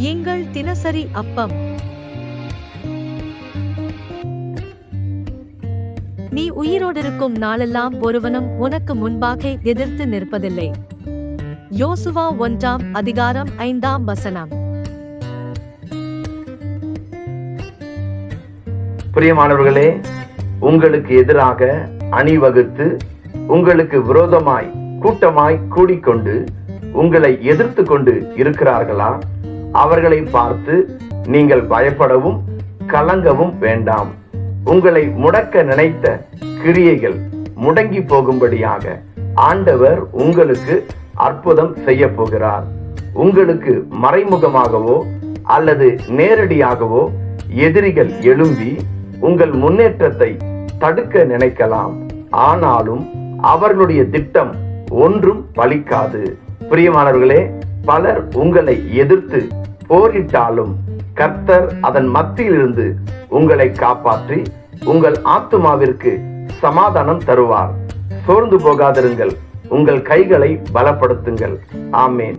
எங்கள் தினசரி அப்பம். நீ உயிரோடிருக்கும் நாளெல்லாம் ஒருவனும் உனக்கு முன்பாக எதிர்த்து நிற்பதில்லை. யோசுவா ஒன்றாம் அதிகாரம் ஐந்தாம் வசனம். பிரியமானவர்களே உங்களுக்கு எதிராக அணிவகுத்து உங்களுக்கு விரோதமாய் கூட்டமாய் கூடிக்கொண்டு உங்களை எதிர்த்து கொண்டு இருக்கிறார்களா? அவர்களை பார்த்து நீங்கள் பயப்படவும் கலங்கவும் வேண்டாம். உங்களை முடக்க நினைத்த கிரியைகள் முடங்கி போகும்படியாக ஆண்டவர் உங்களுக்கு அற்புதம் செய்ய போகிறார். உங்களுக்கு மறைமுகமாகவோ அல்லது நேரடியாகவோ எதிரிகள் எழும்பி உங்கள் முன்னேற்றத்தை தடுக்க நினைக்கலாம். ஆனாலும் அவர்களுடைய திட்டம் ஒன்றும் பலிக்காது. பிரியமானவர்களே பலர் உங்களை எதிர்த்து போரிட்டாலும் கர்த்தர் அதன் மத்தியிலிருந்து உங்களை காப்பாற்றி உங்கள் ஆத்துமாவிற்கு சமாதானம் தருவார். சோர்ந்து போகாதிருங்கள். உங்கள் கைகளை பலப்படுத்துங்கள். ஆமேன்.